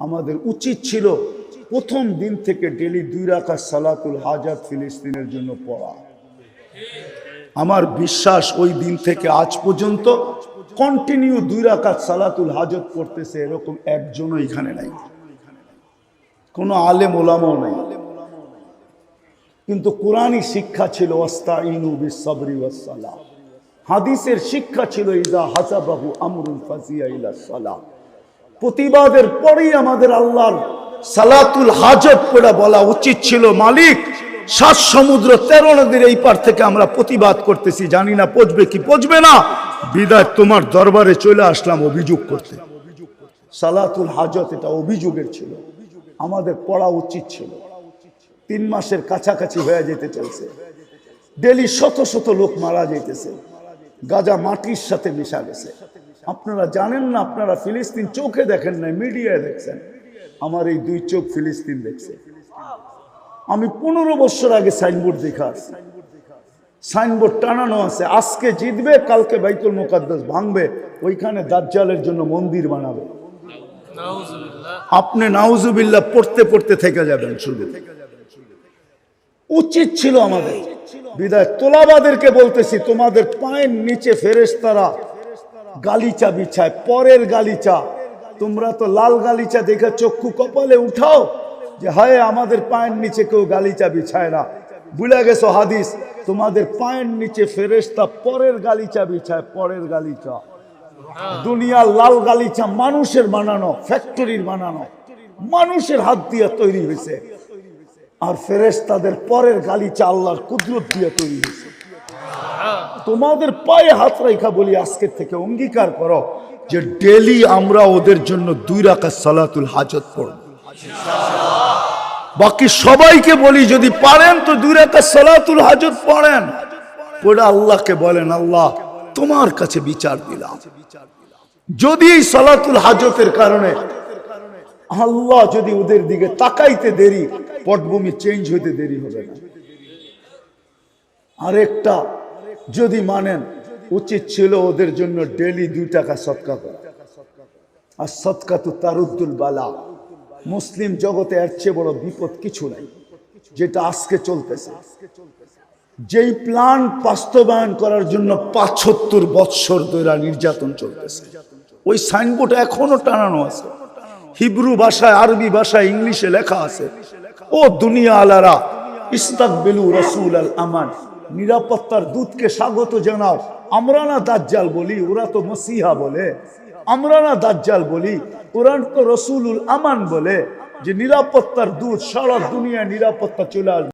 আমাদের উচিত ছিল প্রথম দিন থেকে ডেলি দুই রাখা সালাতুল হাজাত ফিলিস্তিনের জন্য পড়া। আমার বিশ্বাস ওই দিন থেকে আজ পর্যন্ত কন্টিনিউ দুই রাকাত সালাতুল হাজত করতেছে এরকম একজনও এখানে নাই। কোনো আলেম ওলামাও নাই। কিন্তু কোরআনই শিক্ষা ছিল ওয়াস্তাইনু বিসবরি ওয়াসসালাহ। হাদিসের শিক্ষা ছিল, ইদা হাসাবাহু আমরুল ফাজিয়া ইলা সালাহ। প্রতিবাদের পরেই আমাদের আল্লাহর সালাতুল হাজত করে বলা উচিত ছিল, মালিক। সাত সমুদ্র তেরো নদীর এই পার থেকে আমরা প্রতিবাদ করতেছি, জানি না পচবে কি পচবে না। বিদায় তোমার দরবারে চলে আসলাম অভিযোগ করতে। সালাতুল হাজত এটা অভিযোগের ছিল, আমাদের পড়া উচিত ছিল। তিন মাসের কাছাকাছি হয়ে যেতে চলছে। ডেলি শত শত লোক মারা যাইতেছে, গাজা মাটির সাথে মিশা গেছে। আপনারা জানেন না, আপনারা ফিলিস্তিন চোখে দেখেন না মিডিয়ায় দেখছেন। আমার এই দুই চোখ ফিলিস্তিন দেখছে। আমি পনেরো বছর আগে সাইনবোর্ড দেখা সাইনবোর্ড টানানো আছে, আজকে জিতবে, কালকে বাইতুল মোকাদ্দাস ভাঙবে, ওইখানে দাজ্জালের জন্য মন্দির বানাবে। আপনি নাউজুবিল্লাহ পড়তে পড়তে থেকে যাবেন শুধু উচিত ছিল আমাদের। বিদায় তোলাবাদেরকে বলতেছি, তোমাদের পায়ের নিচে ফেরেশতারা গালিচা বিছায়, পরের গালিচা। তোমরা তো লাল গালিচা দেখে চক্ষু কপালে উঠাও যে হায়, আমাদের পায়ের নিচে কেউ গালিচা বিছায় না। ভুলে গেছো হাদিস? তোমাদের পায়ের নিচে ফেরেশতা পরের গালিচা বিছায়, পরের গালিচা। দুনিয়ার লাল গালিচা মানুষের বানানো, ফ্যাক্টরির বানানো, মানুষের হাত দিয়ে তৈরি হয়েছে। আর ফেরেশতাদের পরের গালিচা আল্লাহর কুদরত দিয়ে তৈরি হয়েছে। তোমাদের পায়ে হাত রেখা বলি আজকের থেকে অঙ্গীকার করো যে ডেলি আমরা ওদের জন্য দুই রাখা সালাতুল হাজত পড়ব। বাকি সবাইকে বলি, যদি পারেন তো দুই রাখা সালাতুল হাজত পড়েন। পড়ে আল্লাহকে বলেন, আল্লাহ, তোমার কাছে বিচার দিলাম। যদি এই সালাতুল হাজতের কারণে আল্লাহ যদি ওদের দিকে তাকাইতে দেরি, পটভূমি চেঞ্জ হইতে দেরি হবে না। আরেকটা যদি মানেন, উচিত ছিল ওদের জন্য ডেলি দুই টাকা সৎকা করা। আর সৎকা তো তারুদ্দুল বালা। মুসলিম জগতে এর চেয়ে বড় বিপদ কিছু নাই, যেটা আজকে চলতেছে। যেই প্ল্যান বাস্তবায়ন করার জন্য পাঁচত্তর বৎসর ধরে নির্যাতন চলতেছে। ওই সাইনবোর্ড এখনও টানানো আছে। হিব্রু ভাষায়, আরবি ভাষায়, ইংলিশে লেখা আছে, ও দুনিয়া আলারা ইস্তাকবিলু রসুল আল আমান। নিরাপত্তার দূতকে স্বাগত জানাও। আমরা না দাজ্জাল বলি, ওরা তো মসিহা বলে। আমরা না দাজ্জাল বলি ওরা তো রসুলুল আমান বলে যে নিরাপত্তার দূত সারা দুনিয়া নিরাপত্তা চলে আসবে।